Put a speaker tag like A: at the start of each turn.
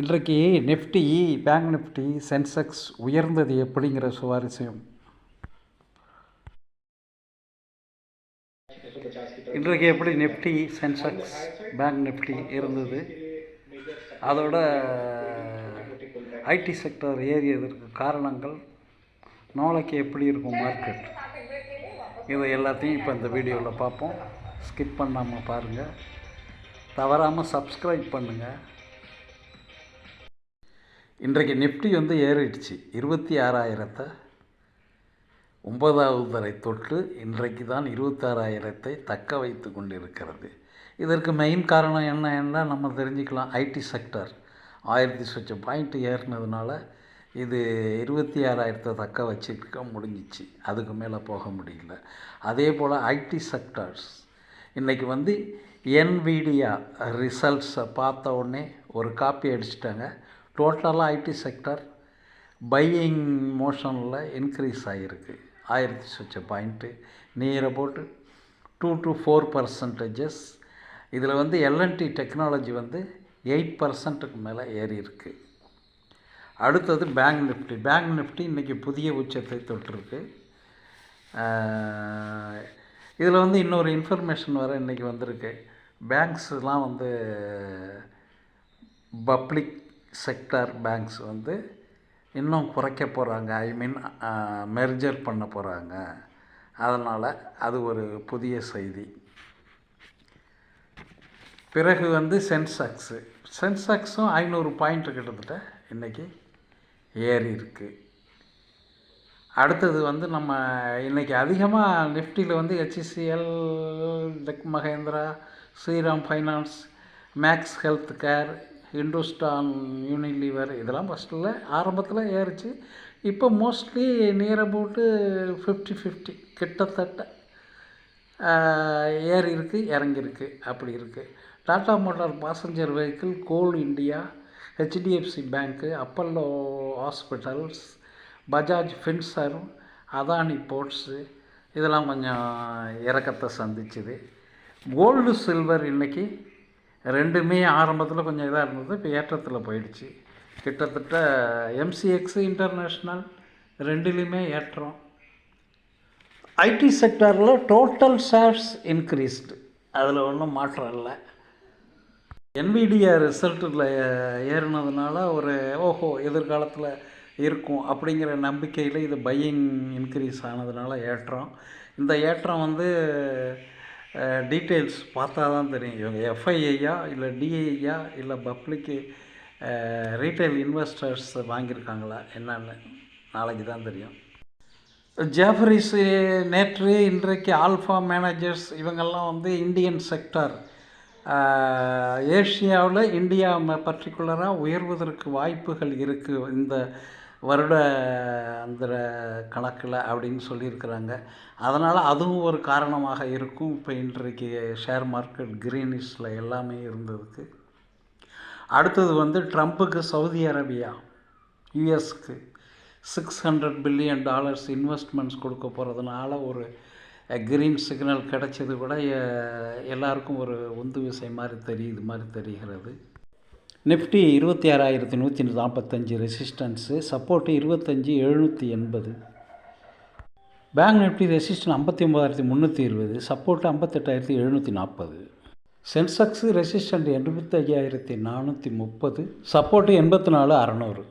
A: இன்றைக்கு Nifty bank Nifty Sensex உயர்ந்தது எப்படிங்கிற சுவாரஸ்யம். இன்றைக்கு எப்படி நிஃப்டி சென்செக்ஸ் பேங்க் நிஃப்டி இருந்தது? அதோட ஐடி செக்டர் ஏறியதற்கு காரணங்கள் நாளைக்கு எப்படி இருக்கும் மார்க்கெட் இதை எல்லாத்தையும் இப்போ இந்த வீடியோவில் பார்ப்போம். ஸ்கிப் பண்ணாமல் பாருங்கள் தவறாமல் சப்ஸ்கிரைப் பண்ணுங்கள் இன்றைக்கு நிஃப்டி வந்து ஏறிடுச்சு. இருபத்தி ஆறாயிரத்தை ஒன்பதாவது தரை தொட்டு இன்றைக்கு தான் இருபத்தாறாயிரத்தை தக்க வைத்து கொண்டிருக்கிறது. இதற்கு மெயின் காரணம் என்ன என்ன நம்ம தெரிஞ்சுக்கலாம் ஐடி செக்டர் ஆயிரத்தி சொச்ச பாயிண்ட் ஏறினதுனால இது இருபத்தி ஆறாயிரத்தை தக்க வச்சுருக்க முடிஞ்சிச்சு. அதுக்கு மேலே போக முடியல. அதே போல் ஐடி செக்டர்ஸ் இன்றைக்கி வந்து என்விடியா ரிசல்ட்ஸை பார்த்த உடனே ஒரு காப்பி அடிச்சிட்டாங்க. டோட்டலாக ஐடி செக்டர் பையிங் மோஷனில் இன்க்ரீஸ் ஆகிருக்கு ஆயிரத்தி சொச்ச point near about two to four percentages இதில் வந்து எல்என்டி டெக்னாலஜி வந்து எயிட் பர்சன்ட்டுக்கு மேலே ஏறி இருக்குது அடுத்தது பேங்க் நிஃப்டி பேங்க் நிஃப்டி இன்றைக்கி புதிய உச்சத்தை தொட்டிருக்கு. இதில் வந்து இன்னொரு இன்ஃபர்மேஷன் வர இன்றைக்கி வந்திருக்கு. பேங்க்ஸ்லாம் வந்து பப்ளிக் செக்டார் பேங்க்ஸ் வந்து இன்னும் குறைக்க போகிறாங்க ஐ மீன் மெர்ஜர் பண்ண போகிறாங்க அதனால் அது ஒரு புதிய செய்தி. பிறகு வந்து சென்செக்ஸு. சென்செக்ஸும் ஐநூறு பாயிண்ட் கிட்டத்தட்ட இன்றைக்கி ஏறி இருக்குது அடுத்தது வந்து நம்ம இன்றைக்கி அதிகமாக நிஃப்டியில் வந்து HCL tech Mahindra Shriram finance Max health care Hindustan Unilever இதெல்லாம் ஃபஸ்ட்டில் ஆரம்பத்தில் ஏறிச்சு. இப்போ mostly near about fifty fifty கிட்டத்தட்ட ஏறி இருக்குது இறங்கியிருக்கு. அப்படி இருக்குது Tata motor passenger vehicle coal India HDFC bank Apollo hospitals Bajaj Finserv Adani ports இதெல்லாம் கொஞ்சம் இறக்கத்தை சந்திச்சுது. கோல்டு சில்வர் இன்றைக்கி ரெண்டுமே ஆரம்பத்தில் கொஞ்சம் இதாக இருந்தது இப்போ ஏற்றத்தில் போயிடுச்சு. கிட்டத்தட்ட எம்சிஎக்ஸு இன்டர்நேஷ்னல் ரெண்டுலேயுமே ஏற்றம். ஐடி செக்டரில் டோட்டல் ஷேர்ஸ் இன்க்ரீஸ்டு அதில் ஒன்றும் மாற்றம் இல்லை. என்விடிஆர் ரிசல்ட்டில் ஏறினதுனால ஒரு ஓஹோ எதிர்காலத்தில் இருக்கும் அப்படிங்கிற நம்பிக்கையில் இது பையிங் இன்க்ரீஸ் ஆனதுனால ஏற்றம். இந்த ஏற்றம் வந்து டீட்டெயில்ஸ் பார்த்தா தான் தெரியும். இவங்க எஃப்ஐஐயா இல்லை டிஐயா இல்லை பப்ளிக்கு ரீட்டைல் இன்வெஸ்டர்ஸ் வாங்கியிருக்காங்களா என்னன்னு நாளைக்கு தான் தெரியும். ஜேஃபரிஸு நேற்று இன்றைக்கு ஆல்ஃபா மேனேஜர்ஸ் இவங்கெல்லாம் வந்து இந்தியன் செக்டார் ஏஷியாவில் இந்தியா பர்டிகுலராக உயர்வதற்கு வாய்ப்புகள் இருக்குது இந்த வருட அந்த கணக்கில் அப்படின்னு சொல்லியிருக்கிறாங்க. அதனால் அதுவும் ஒரு காரணமாக இருக்கும். இப்போ இன்றைக்கு ஷேர் மார்க்கெட் க்ரீனிஷில் எல்லாமே இருந்ததுக்கு. அடுத்தது வந்து ட்ரம்ப்புக்கு Saudi Arabia யுஎஸ்க்கு six hundred billion dollars investments கொடுக்க போகிறதுனால ஒரு க்ரீன் சிக்னல் கிடைச்சது கூட எல்லாருக்கும் ஒரு உந்து விசை மாதிரி தெரியுது மாதிரி தெரிகிறது. நிஃப்டி இருபத்தி ஆறாயிரத்தி நூற்றி நாற்பத்தஞ்சு ரெசிஸ்டன்ஸு சப்போர்ட்டு இருபத்தஞ்சி எழுநூற்றி எண்பது. பேங்க் நிஃப்டி ரெசிஸ்டன் ஐம்பத்தி ஒம்பதாயிரத்தி முந்நூற்றி இருபது சப்போர்ட்டு ஐம்பத்தெட்டாயிரத்தி எழுநூற்றி நாற்பது. சென்செக்ஸு ரெசிஸ்டன்ட் எண்பத்தி ஐயாயிரத்தி நானூற்றி முப்பது சப்போர்ட்டு எண்பத்தி நாலு அறநூறு.